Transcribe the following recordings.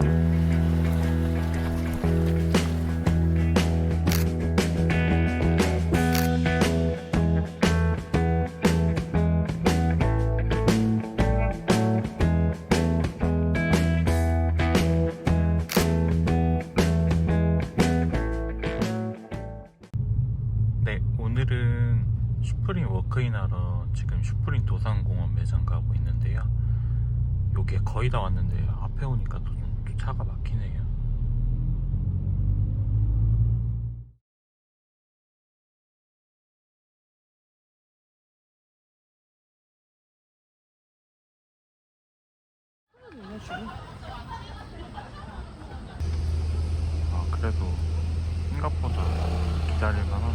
네, 차가 막히네요. 아, 그래도 생각보다 기다릴만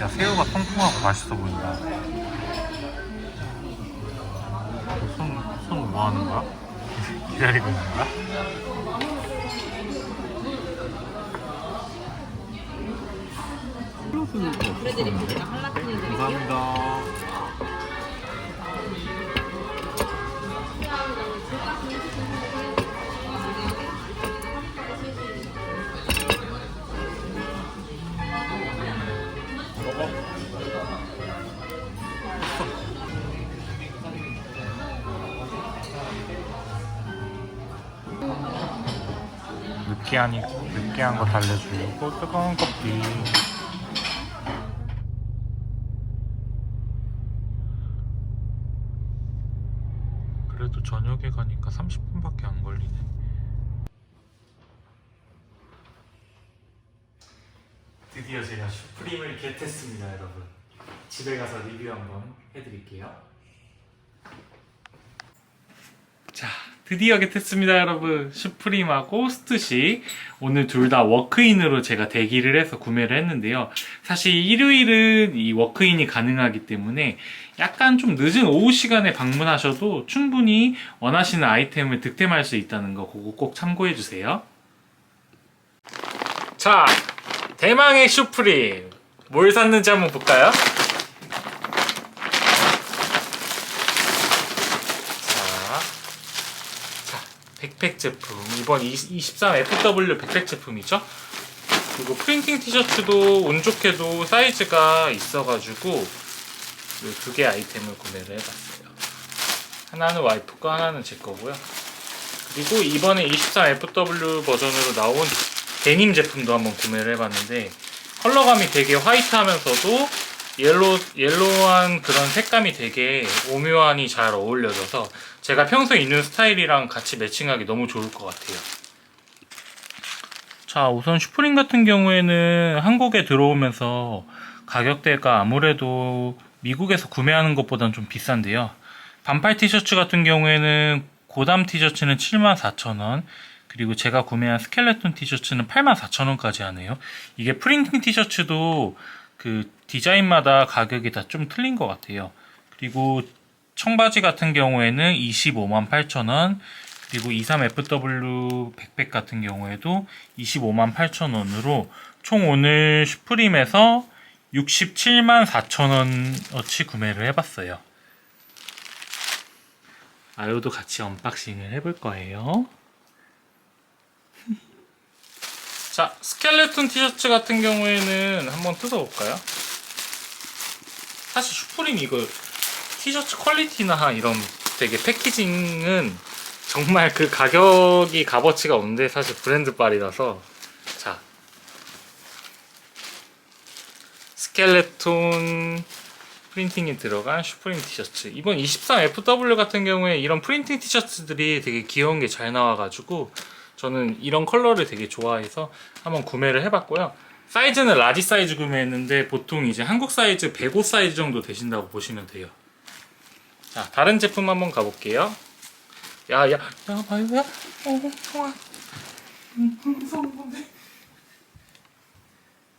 야, 새우가 통통하고 맛있어 보인다. 손, 손 뭐 하는 거야? 기다리고 있는 거야? 감사합니다. 느끼하니 느끼한 거 달래주고 뜨거운 커피. 그래도 저녁에 가니까 30분밖에 안 걸리네. 드디어 제가 슈프림을 겟했습니다 여러분 집에 가서 리뷰 한번 해드릴게요 자 드디어 겟했습니다 여러분. 슈프림하고 스투시 오늘 둘 다 워크인으로 제가 대기를 해서 구매를 했는데요. 사실 일요일은 이 워크인이 가능하기 때문에 약간 좀 늦은 오후 시간에 방문하셔도 충분히 원하시는 아이템을 득템할 수 있다는 거 그거 꼭 참고해 주세요. 자 대망의 슈프림. 뭘 샀는지 한번 볼까요? 자, 자 백팩 제품. 이번 23FW 백팩 제품이죠? 그리고 프린팅 티셔츠도 운 좋게도 사이즈가 있어가지고 두 개 아이템을 구매를 해봤어요. 하나는 와이프 거 하나는 제 거고요. 그리고 이번에 23FW 버전으로 나온 데님 제품도 한번 구매를 해봤는데 컬러감이 되게 화이트하면서도 옐로 옐로한 그런 색감이 되게 오묘하니 잘 어울려져서 제가 평소에 입는 스타일이랑 같이 매칭하기 너무 좋을 것 같아요. 자, 우선 슈프림 같은 경우에는 한국에 들어오면서 가격대가 아무래도 미국에서 구매하는 것보다는 좀 비싼데요. 반팔 티셔츠 같은 경우에는 고담 티셔츠는 74,000원, 그리고 제가 구매한 스켈레톤 티셔츠는 84,000원까지 하네요. 이게 프린팅 티셔츠도 그 디자인마다 가격이 다 좀 틀린 것 같아요. 그리고 청바지 같은 경우에는 25만 8천 원, 그리고 23FW 백팩 같은 경우에도 25만 8천 원으로 총 오늘 슈프림에서 67만 4천 원어치 구매를 해봤어요. 아요도 같이 언박싱을 해볼 거예요. 자, 스켈레톤 티셔츠 같은 경우에는 한번 뜯어볼까요? 사실 슈프림 이거 티셔츠 퀄리티나 이런 되게 패키징은 정말 그 가격이 값어치가 없는데 사실 브랜드 빨이라서 자 스켈레톤 프린팅이 들어간 슈프림 티셔츠 이번 23FW 같은 경우에 이런 프린팅 티셔츠들이 되게 귀여운 게 잘 나와가지고 저는 이런 컬러를 되게 좋아해서 한번 구매를 해봤고요. 사이즈는 라지 사이즈 구매했는데 보통 이제 한국 사이즈 105 사이즈 정도 되신다고 보시면 돼요. 자, 다른 제품 한번 가볼게요. 야, 야, 야, 마유야? 어, 좋아. 음, 무서운 건데.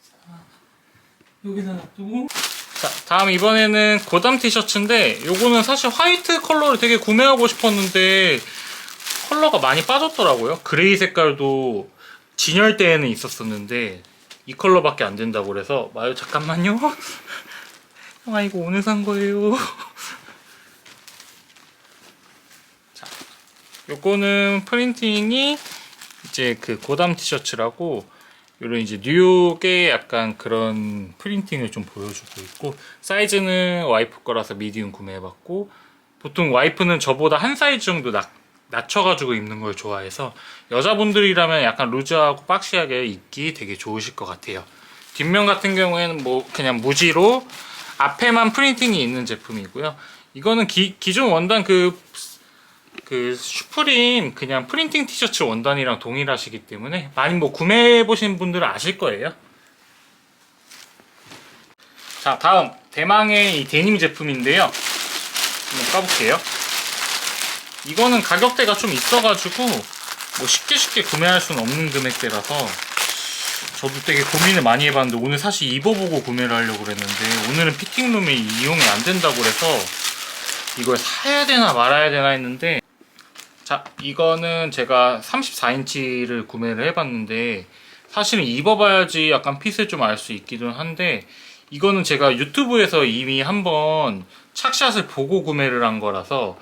자, 여기다 놔두고. 자, 다음 이번에는 고담 티셔츠인데, 요거는 사실 화이트 컬러를 되게 구매하고 싶었는데, 컬러가 많이 빠졌더라고요. 그레이 색깔도 진열대에는 있었었는데 이 컬러밖에 안 된다고 그래서 마요 잠깐만요. 형아 이거 오늘 산 거예요. 자, 요거는 프린팅이 이제 그 고담 티셔츠라고 요런 이제 뉴욕의 약간 그런 프린팅을 좀 보여주고 있고 사이즈는 와이프 거라서 미디움 구매해봤고 보통 와이프는 저보다 한 사이즈 정도 낮, 낮춰가지고 입는 걸 좋아해서 여자분들이라면 약간 루즈하고 박시하게 입기 되게 좋으실 것 같아요. 뒷면 같은 경우에는 뭐 그냥 무지로 앞에만 프린팅이 있는 제품이고요. 이거는 기, 기존 원단 그, 그 슈프림 그냥 프린팅 티셔츠 원단이랑 동일하시기 때문에 많이 뭐 구매해보신 분들은 아실 거예요. 자, 다음 대망의 이 데님 제품인데요. 한번 까볼게요. 이거는 가격대가 좀 있어가지고 뭐 쉽게 쉽게 구매할 수는 없는 금액대라서 저도 되게 고민을 많이 해봤는데 오늘 사실 입어보고 구매를 하려고 그랬는데 오늘은 피팅룸이 이용이 안 된다고 그래서 이걸 사야 되나 말아야 되나 했는데 자 이거는 제가 34인치를 구매를 해봤는데 사실은 입어봐야지 약간 핏을 좀 알 수 있기도 한데 이거는 제가 유튜브에서 이미 한번 착샷을 보고 구매를 한 거라서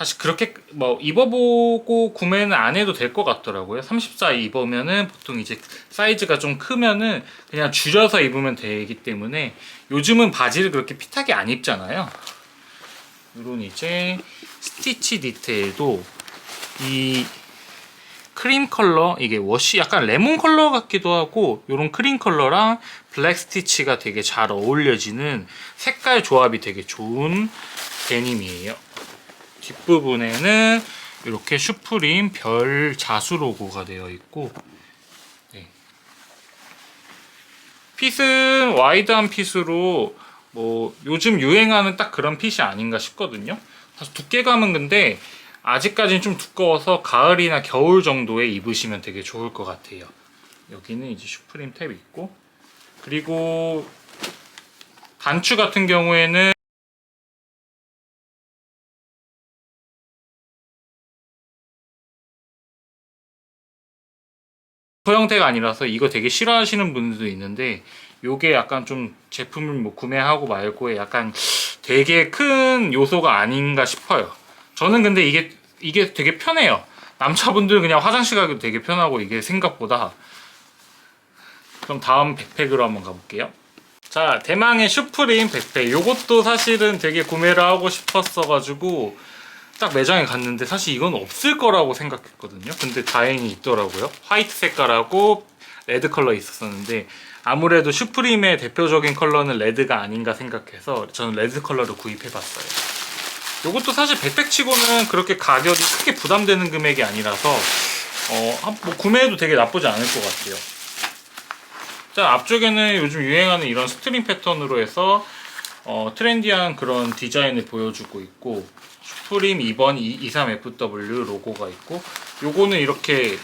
사실 그렇게 뭐 입어보고 구매는 안 해도 될 것 같더라고요. 34 입으면은 보통 이제 사이즈가 좀 크면은 그냥 줄여서 입으면 되기 때문에 요즘은 바지를 그렇게 핏하게 안 입잖아요. 이런 이제 스티치 디테일도 이 크림 컬러 이게 워시 약간 레몬 컬러 같기도 하고 이런 크림 컬러랑 블랙 스티치가 되게 잘 어울려지는 색깔 조합이 되게 좋은 데님이에요. 뒷부분에는 이렇게 슈프림 별 자수 로고가 되어 있고 네. 핏은 와이드한 핏으로 뭐 요즘 유행하는 딱 그런 핏이 아닌가 싶거든요. 사실 두께감은 근데 아직까지는 좀 두꺼워서 가을이나 겨울 정도에 입으시면 되게 좋을 것 같아요. 여기는 이제 슈프림 탭 있고 그리고 단추 같은 경우에는 그 형태가 아니라서 이거 되게 싫어하시는 분들도 있는데 요게 약간 좀 제품을 뭐 구매하고 말고에 약간 되게 큰 요소가 아닌가 싶어요. 저는 근데 이게 이게 되게 편해요. 남자분들 그냥 화장실 가기도 되게 편하고 이게 생각보다 그럼 다음 백팩으로 한번 가볼게요. 자 대망의 슈프림 백팩 요것도 사실은 되게 구매를 하고 싶었어가지고 딱 매장에 갔는데 사실 이건 없을 거라고 생각했거든요. 근데 다행히 있더라고요. 화이트 색깔하고 레드 컬러 있었었는데 아무래도 슈프림의 대표적인 컬러는 레드가 아닌가 생각해서 저는 레드 컬러를 구입해봤어요. 요것도 사실 백팩치고는 그렇게 가격이 크게 부담되는 금액이 아니라서 어, 한- 뭐 구매해도 되게 나쁘지 않을 것 같아요. 자 앞쪽에는 요즘 유행하는 이런 스트링 패턴으로 해서 어, 트렌디한 그런 디자인을 보여주고 있고 슈프림 2번 23FW 로고가 있고 요거는 이렇게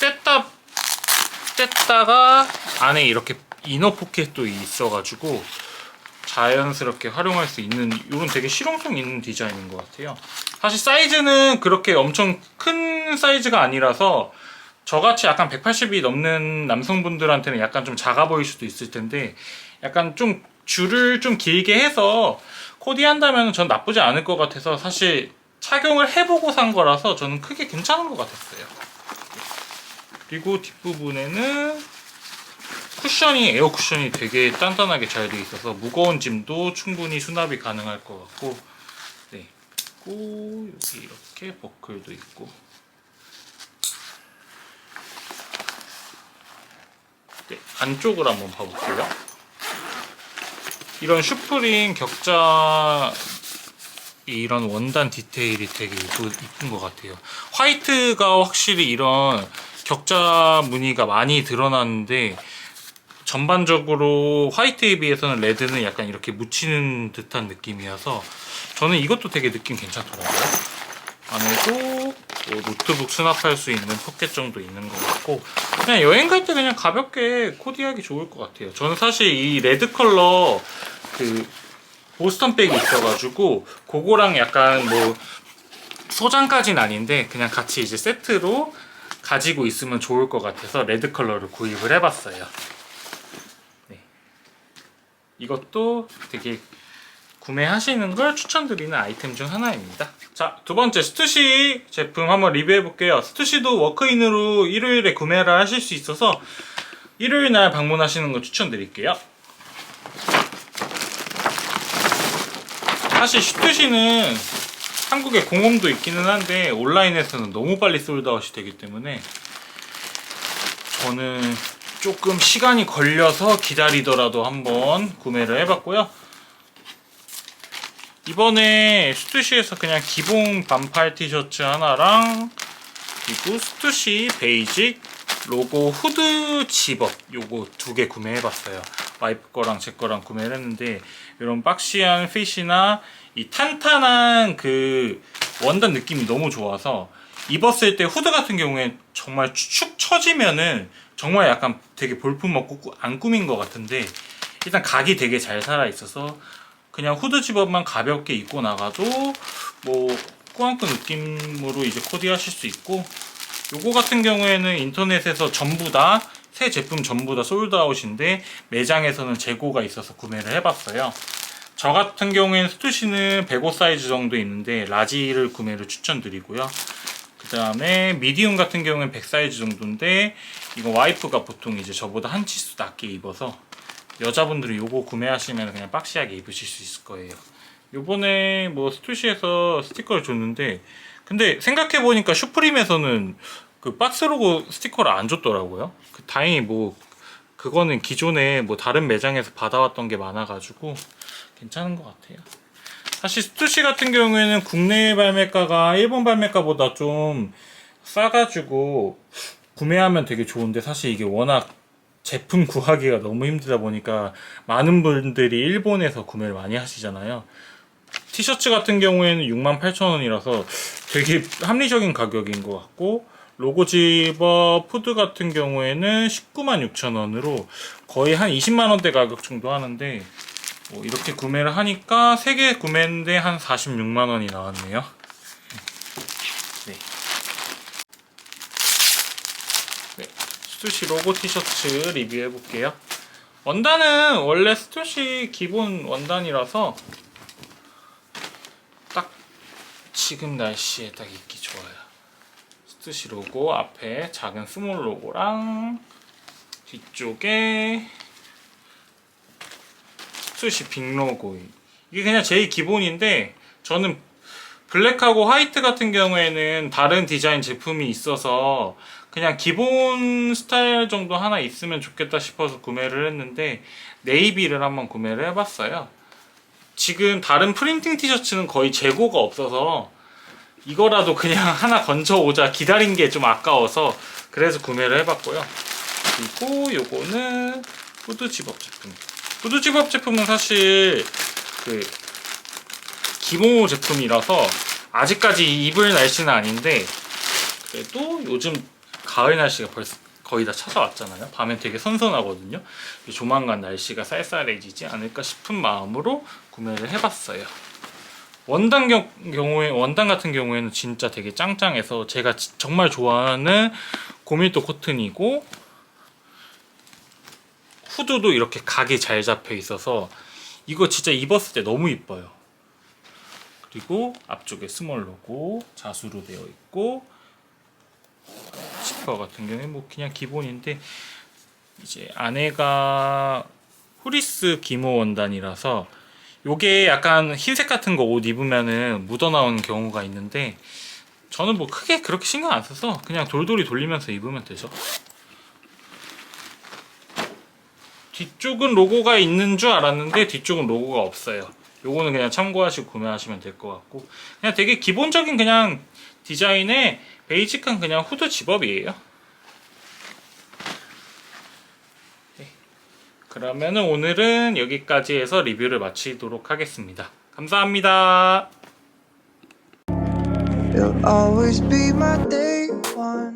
뗐다 뗐다가 안에 이렇게 이너 포켓도 있어가지고 자연스럽게 활용할 수 있는 이런 되게 실용성 있는 디자인인 것 같아요. 사실 사이즈는 그렇게 엄청 큰 사이즈가 아니라서 저같이 약간 180이 넘는 남성분들한테는 약간 좀 작아 보일 수도 있을 텐데 약간 좀 줄을 좀 길게 해서 코디한다면 전 나쁘지 않을 것 같아서 사실 착용을 해보고 산 거라서 저는 크게 괜찮은 것 같았어요. 그리고 뒷부분에는 쿠션이 에어 쿠션이 되게 단단하게 잘돼 있어서 무거운 짐도 충분히 수납이 가능할 것 같고 네 그리고 여기 이렇게 버클도 있고 네, 안쪽을 한번 봐볼게요. 이런 슈프림 격자 이런 원단 디테일이 되게 이쁜 것 같아요. 화이트가 확실히 이런 격자 무늬가 많이 드러나는데 전반적으로 화이트에 비해서는 레드는 약간 이렇게 묻히는 듯한 느낌이어서 저는 이것도 되게 느낌 괜찮더라고요. 안에도 뭐 노트북 수납할 수 있는 포켓 정도 있는 것 같고 그냥 여행 갈 때 그냥 가볍게 코디하기 좋을 것 같아요. 저는 사실 이 레드 컬러 그 보스턴 백이 있어가지고 그거랑 약간 뭐 소장까지는 아닌데 그냥 같이 이제 세트로 가지고 있으면 좋을 것 같아서 레드 컬러를 구입을 해봤어요. 네. 이것도 되게 구매하시는 걸 추천드리는 아이템 중 하나입니다. 자, 두 번째 스투시 제품 한번 리뷰해 볼게요. 스투시도 워크인으로 일요일에 구매를 하실 수 있어서 일요일 날 방문하시는 거 추천드릴게요. 사실 스투시는 한국에 공홈도 있기는 한데 온라인에서는 너무 빨리 솔드아웃이 되기 때문에 저는 조금 시간이 걸려서 기다리더라도 한번 구매를 해봤고요. 이번에 스투시에서 그냥 기본 반팔 티셔츠 하나랑 그리고 스투시 베이직 로고 후드 집업 요거 두 개 구매해봤어요. 와이프 거랑 제 거랑 구매를 했는데 이런 박시한 핏이나 이 탄탄한 그 원단 느낌이 너무 좋아서 입었을 때 후드 같은 경우에 정말 축 처지면은 정말 약간 되게 볼품 없고 꾸- 안 꾸민 것 같은데 일단 각이 되게 잘 살아 있어서 그냥 후드 집업만 가볍게 입고 나가도 뭐 꾸안꾸 느낌으로 이제 코디하실 수 있고 요거 같은 경우에는 인터넷에서 전부 다 새 제품 전부 다 솔드아웃인데 매장에서는 재고가 있어서 구매를 해봤어요. 저 같은 경우에는 스투시는 105 사이즈 정도 있는데 라지를 구매를 추천드리고요. 그 다음에 미디움 같은 경우는 100 사이즈 정도인데 이거 와이프가 보통 이제 저보다 한 치수 낮게 입어서 여자분들이 요거 구매하시면 그냥 박시하게 입으실 수 있을 거예요. 요번에 뭐 스투시에서 스티커를 줬는데 근데 생각해 보니까 슈프림에서는 그 박스 로고 스티커를 안 줬더라고요. 그 다행히 뭐 그거는 기존에 뭐 다른 매장에서 받아왔던 게 많아가지고 괜찮은 것 같아요. 사실 스투시 같은 경우에는 국내 발매가가 일본 발매가보다 좀 싸가지고 구매하면 되게 좋은데 사실 이게 워낙 제품 구하기가 너무 힘들다 보니까 많은 분들이 일본에서 구매를 많이 하시잖아요. 티셔츠 같은 경우에는 68,000원이라서 되게 합리적인 가격인 것 같고 로고 집업 푸드 같은 경우에는 196,000원으로 거의 한 20만 원대 가격 정도 하는데 뭐 이렇게 구매를 하니까 3개 구매했는데 한 46만 원이 나왔네요. 네. 네. 스투시 로고 티셔츠 리뷰해 볼게요. 원단은 원래 스투시 기본 원단이라서 딱 지금 날씨에 딱 입기 좋아요. 스투시 로고 앞에 작은 스몰 로고랑 뒤쪽에 스투시 빅 로고 이게 그냥 제일 기본인데 저는 블랙하고 화이트 같은 경우에는 다른 디자인 제품이 있어서 그냥 기본 스타일 정도 하나 있으면 좋겠다 싶어서 구매를 했는데 네이비를 한번 구매를 해봤어요. 지금 다른 프린팅 티셔츠는 거의 재고가 없어서 이거라도 그냥 하나 건져오자 기다린 게 좀 아까워서 그래서 구매를 해봤고요. 그리고 요거는 후드 집업 제품. 후드 집업 제품은 사실 그 기모 제품이라서 아직까지 입을 날씨는 아닌데 그래도 요즘 가을 날씨가 벌써 거의 다 찾아왔잖아요. 밤에 되게 선선하거든요. 조만간 날씨가 쌀쌀해지지 않을까 싶은 마음으로 구매를 해봤어요. 원단 경, 경우에 원단 같은 경우에는 진짜 되게 짱짱해서 제가 지- 정말 좋아하는 고밀도 코튼이고 후드도 이렇게 각이 잘 잡혀 있어서 이거 진짜 입었을 때 너무 이뻐요. 그리고 앞쪽에 스몰 로고 자수로 되어 있고 지퍼 같은 경우에 뭐 그냥 기본인데 이제 안에가 후리스 기모 원단이라서 요게 약간 흰색 같은 거 옷 입으면은 묻어 나오는 경우가 있는데 저는 뭐 크게 그렇게 신경 안 써서 그냥 돌돌이 돌리면서 입으면 되죠. 뒤쪽은 로고가 있는 줄 알았는데 뒤쪽은 로고가 없어요. 요거는 그냥 참고하시고 구매하시면 될 것 같고 그냥 되게 기본적인 그냥 디자인의 베이직한 그냥 후드 집업이에요. 네. 그러면은 오늘은 여기까지 해서 리뷰를 마치도록 하겠습니다. 감사합니다.